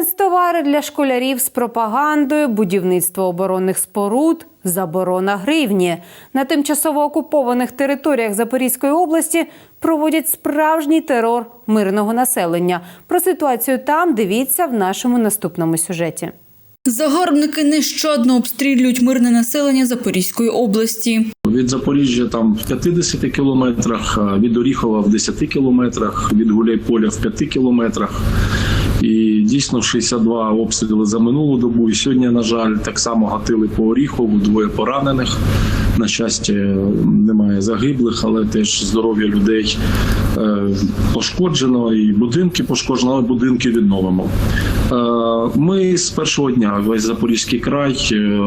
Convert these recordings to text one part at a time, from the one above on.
Канцтовари для школярів з пропагандою, будівництво оборонних споруд, заборона гривні. На тимчасово окупованих територіях Запорізької області проводять справжній терор мирного населення. Про ситуацію там дивіться в нашому наступному сюжеті. Загарбники нещадно обстрілюють мирне населення Запорізької області. Від Запоріжжя там в 50 кілометрах, від Оріхова в 10 кілометрах, від Гуляйполя в 5 кілометрах. І дійсно 62 обстріли за минулу добу. І сьогодні, на жаль, так само гатили по Оріхову, двоє поранених. На щастя, немає загиблих, але теж здоров'я людей е, пошкоджено, і будинки пошкоджено, але будинки відновимо. Е, Ми з першого дня весь Запорізький край е,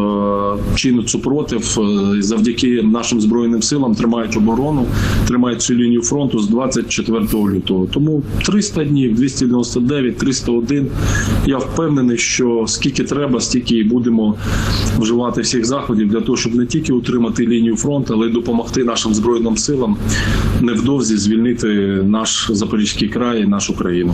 чинить супротив завдяки нашим збройним силам тримають оборону, тримають цю лінію фронту з 24 лютого. Тому 300 днів, 299, 301. Я впевнений, що скільки треба, стільки і будемо вживати всіх заходів для того, щоб не тільки утримати лінію фронту, але й допомогти нашим збройним силам невдовзі звільнити наш Запорізький край і нашу країну.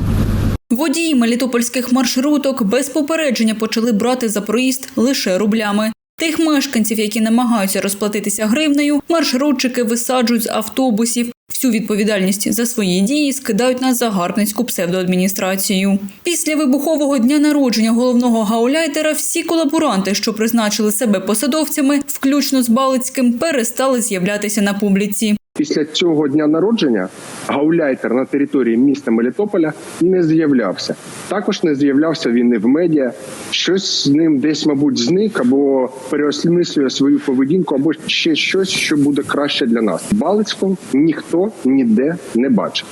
Водії мелітопольських маршруток без попередження почали брати за проїзд лише рублями. Тих мешканців, які намагаються розплатитися гривнею, маршрутчики висаджують з автобусів. Всю відповідальність за свої дії скидають на загарбницьку псевдоадміністрацію. Після вибухового дня народження головного гауляйтера всі колаборанти, що призначили себе посадовцями, включно з Балицьким, перестали з'являтися на публіці. Після цього дня народження гауляйтер на території міста Мелітополя не з'являвся. Також не з'являвся він і в медіа. Щось з ним десь, мабуть, зник або переосмислює свою поведінку, або ще щось, що буде краще для нас. Балицького ніхто ніде не бачив.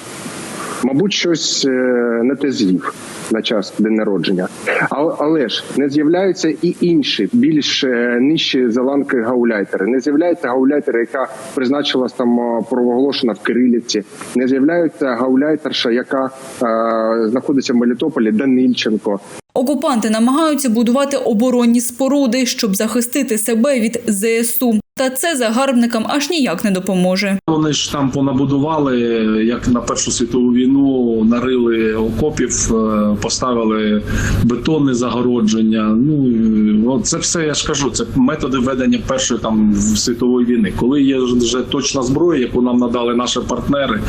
Мабуть, щось е, не те з'їв на час день народження, але, ж не з'являються і інші більш е, нижчі за ланки гауляйтери. Не з'являється гауляйтер, яка призначилась там е, провоголошена в Кирилівці. Не з'являється гауляйтерша, яка е, знаходиться в Мелітополі, Данильченко. Окупанти намагаються будувати оборонні споруди, щоб захистити себе від ЗСУ. Та це загарбникам аж ніяк не допоможе. Вони ж там понабудували, як на Першу світову війну, нарили окопів, е, поставили бетонне загородження. Ну е, це все я ж кажу. Це методи ведення першої там світової війни. Коли є вже точна зброя, яку нам надали наші партнери,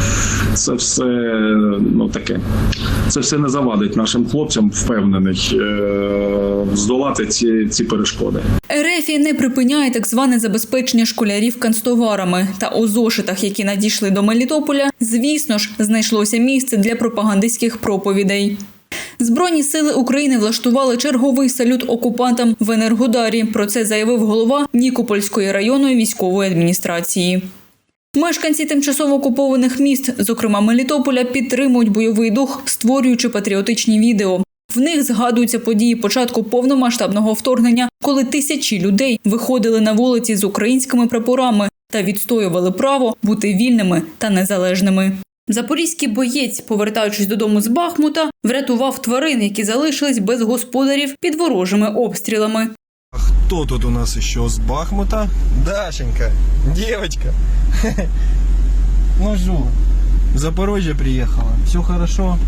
це все ну таке. Це все не завадить нашим хлопцям, впевнений, е, здолати ці, ці перешкоди. Ерефія не припиняє так зване забезпечення школярів канцтоварами та у зошитах, які надійшли до Мелітополя, звісно ж, знайшлося місце для пропагандистських проповідей. Збройні сили України влаштували черговий салют окупантам в Енергодарі. Про це заявив голова Нікопольської районної військової адміністрації. Мешканці тимчасово окупованих міст, зокрема Мелітополя, підтримують бойовий дух, створюючи патріотичні відео. В них згадуються події початку повномасштабного вторгнення, коли тисячі людей виходили на вулиці з українськими прапорами та відстоювали право бути вільними та незалежними. Запорізький боєць, повертаючись додому з Бахмута, врятував тварин, які залишились без господарів під ворожими обстрілами. А Кто тут у нас еще с Бахмута? Дашенька, девочка. Ну, жу. В Запорожье приехала. Все хорошо?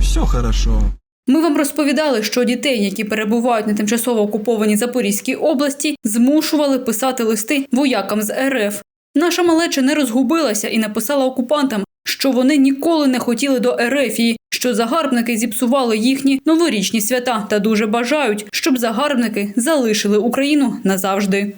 Все хорошо. Ми вам розповідали, що дітей, які перебувають на тимчасово окупованій Запорізькій області, змушували писати листи воякам з РФ. Наша малеча не розгубилася і написала окупантам, що вони ніколи не хотіли до Ерефії, що загарбники зіпсували їхні новорічні свята та дуже бажають, щоб загарбники залишили Україну назавжди.